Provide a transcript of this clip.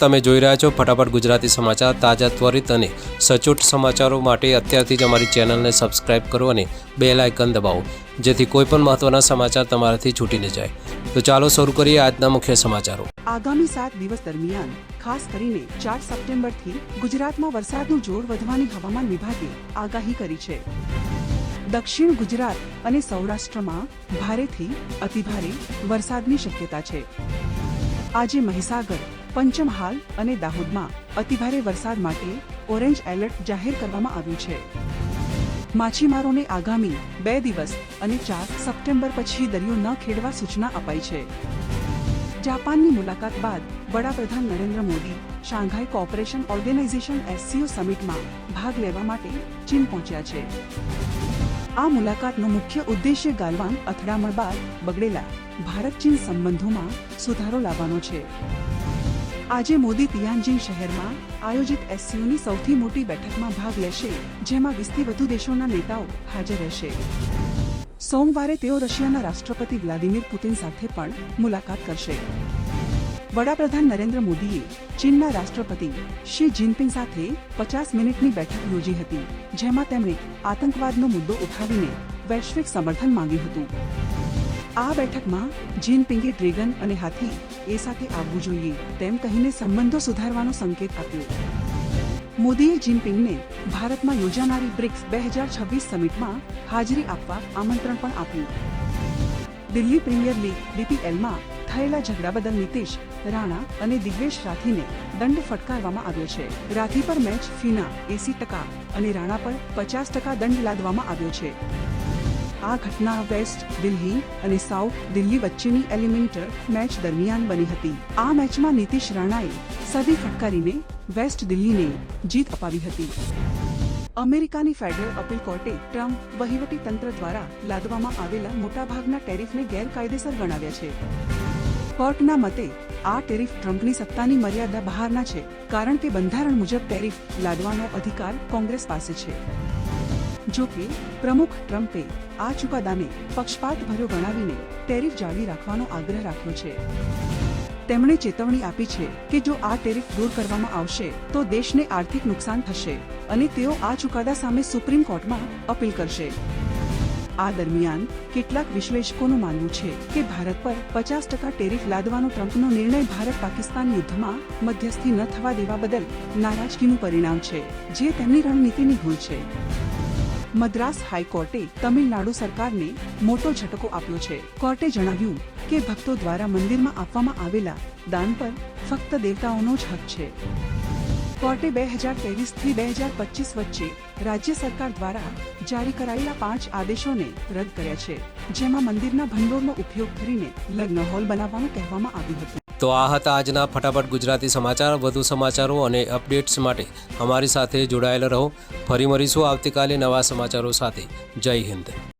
તમે જોઈ રહ્યા છો ફટાફટ ગુજરાતી સમાચાર તાજા ત્વરિત અને સચોટ સમાચારો માટે અત્યારથી જ અમારી ચેનલને સબસ્ક્રાઇબ કરો અને બેલ આઇકન દબાવો, જેથી કોઈપણ મહત્વના સમાચાર તમારાથી છૂટી ન જાય. તો ચાલો શરૂ કરીએ આજના મુખ્ય સમાચારો. આગામી સાત દિવસ દરમિયાન, ખાસ કરીને ચાર સપ્ટેમ્બરથી ગુજરાતમાં વરસાદનું જોર વધવાની હવામાન વિભાગે આગાહી કરી છે. દક્ષિણ ગુજરાત અને સૌરાષ્ટ્રમાં ભારેથી અતિભારે વરસાદની શક્યતા છે. આજે મહીસાગર પંચમહાલ અને દાહોદમાં અતિભારે વરસાદ માટે ઓરેન્જ એલર્ટ જાહેર કરવામાં આવ્યું છે. માછીમારોને આગામી બે દિવસ અને ચાર સપ્ટેમ્બર પછી દરિયો ન ખેડવા સૂચના અપાઈ છે. જાપાનની મુલાકાત બાદ વડાપ્રધાન Narendra Modi Shanghai cooperation organisation SCO સમિટમાં ભાગ લેવા માટે ચીન પહોંચ્યા છે. આ મુલાકાતનો મુખ્ય ઉદ્દેશ્ય ગાલવાન અથડામણ બાદ બગડેલા ભારત ચીન સંબંધોમાં સુધારો લાવવાનો છે. આજે મોદી તિયાનજીન શહેરમાં આયોજિત એસસીઓની સૌથી મોટી બેઠકમાં ભાગ લેશે, જેમાં વીસથી વધુ દેશોના નેતાઓ હાજર રહેશે. સોમવારે તેઓ રશિયાના રાષ્ટ્રપતિ વ્લાદિમીર પુતિન સાથે પણ મુલાકાત કરશે. વડાપ્રધાન નરેન્દ્ર મોદીએ ચીનના રાષ્ટ્રપતિ શી જિનપિંગ સાથે પચાસ મિનિટની બેઠક યોજી હતી, જેમાં તેમણે આતંકવાદનો મુદ્દો ઉઠાવીને વૈશ્વિક સમર્થન માંગ્યું હતું. આ બેઠકમાં જિનપિંગે ડ્રેગન અને હાથી એ સાથે આવવું જોઈએ તેમ કહીને સંબંધો સુધારવાનો સંકેત આપ્યો. મોદીએ જિનપિંગને ભારતમાં યોજાનારી બ્રિક્સ બે હજાર છવ્વીસ સમિટમાં હાજરી આપવા આમંત્રણ પણ આપ્યું. દિલ્હી પ્રીમિયર લીગ ડીપીએલમાં થયેલા ઝઘડા બદલ નીતિશ રાણા અને દિગ્વેશ રાઠીને દંડ ફટકારવામાં આવ્યો છે. રાઠી પર મેચ ફીના એસી ટકા અને રાણા પર પચાસ ટકા દંડ લાદવામાં આવ્યો છે. આ ઘટના વેસ્ટ દિલ્હી અને સાઉથ દિલ્હી વચ્ચેની એલિમેન્ટર મેચ દરમિયાન બની હતી. આ મેચમાં નીતિશ રાણાએ સદી ફટકારીને વેસ્ટ દિલ્હીને જીત અપાવી હતી. અમેરિકાની ફેડરલ અપીલ કોર્ટે ટ્રમ્પ વહીવટી તંત્ર દ્વારા લાદવામાં આવેલા મોટાભાગના ટેરિફને ગેરકાયદેસર ગણાવ્યા છે. કોર્ટના મતે, આ ટેરિફ ટ્રમ્પની સત્તાની મર્યાદા બહારના છે, કારણ કે બંધારણ મુજબ ટેરિફ લાદવાનો અધિકાર કોંગ્રેસ પાસે છે. જો કે, પ્રમુખ ટ્રમ્પે આ ચુકાદાને પક્ષપાતભર્યો ગણાવીને ટેરિફ જાળવી રાખવાનો આગ્રહ રાખ્યો છે. તેમણે ચેતવણી આપી છે કે જો આ ટેરિફ દૂર કરવામાં આવશે, તો દેશને આર્થિક નુકસાન થશે અને તેઓ આ ચુકાદા સામે સુપ્રીમ કોર્ટમાં અપીલ કરશે. આ દરમિયાન કેટલાક વિશ્લેષકોનું માનવું છે કે ભારત પર પચાસ ટકા ટેરિફ લાદવાનો ટ્રમ્પનો નિર્ણય ભારત પાકિસ્તાન યુદ્ધમાં મધ્યસ્થી ન થવા દેવા બદલ નારાજગીનું પરિણામ છે, જે તેમની રણનીતિની ભૂલ છે. મદ્રાસ હાઈકોર્ટે તમિલનાડુ સરકારને મોટો ઝટકો આપ્યો છે. કોર્ટે જણાવ્યું કે ભક્તો દ્વારા મંદિરમાં આપવામાં આવેલા દાન પર ફક્ત દેવતાઓનો જ હક છે. કોર્ટે બે હજાર ત્રેવીસથી બે હજાર પચીસ વચ્ચે રાજ્ય સરકાર દ્વારા જારી કરાયેલા પાંચ આદેશોને રદ કર્યા છે, જેમાં મંદિરના ભંડોળનો ઉપયોગ કરીને લગ્ન હોલ બનાવવાનું કહેવામાં આવ્યું હતું. તો આ હતા આજના ફટાફટ ગુજરાતી સમાચાર. વધુ સમાચારો અને અપડેટ્સ માટે અમારી સાથે જોડાયેલા રહો. ફરી મળીશું આવતીકાલે નવા સમાચારો સાથે. જય હિન્દ.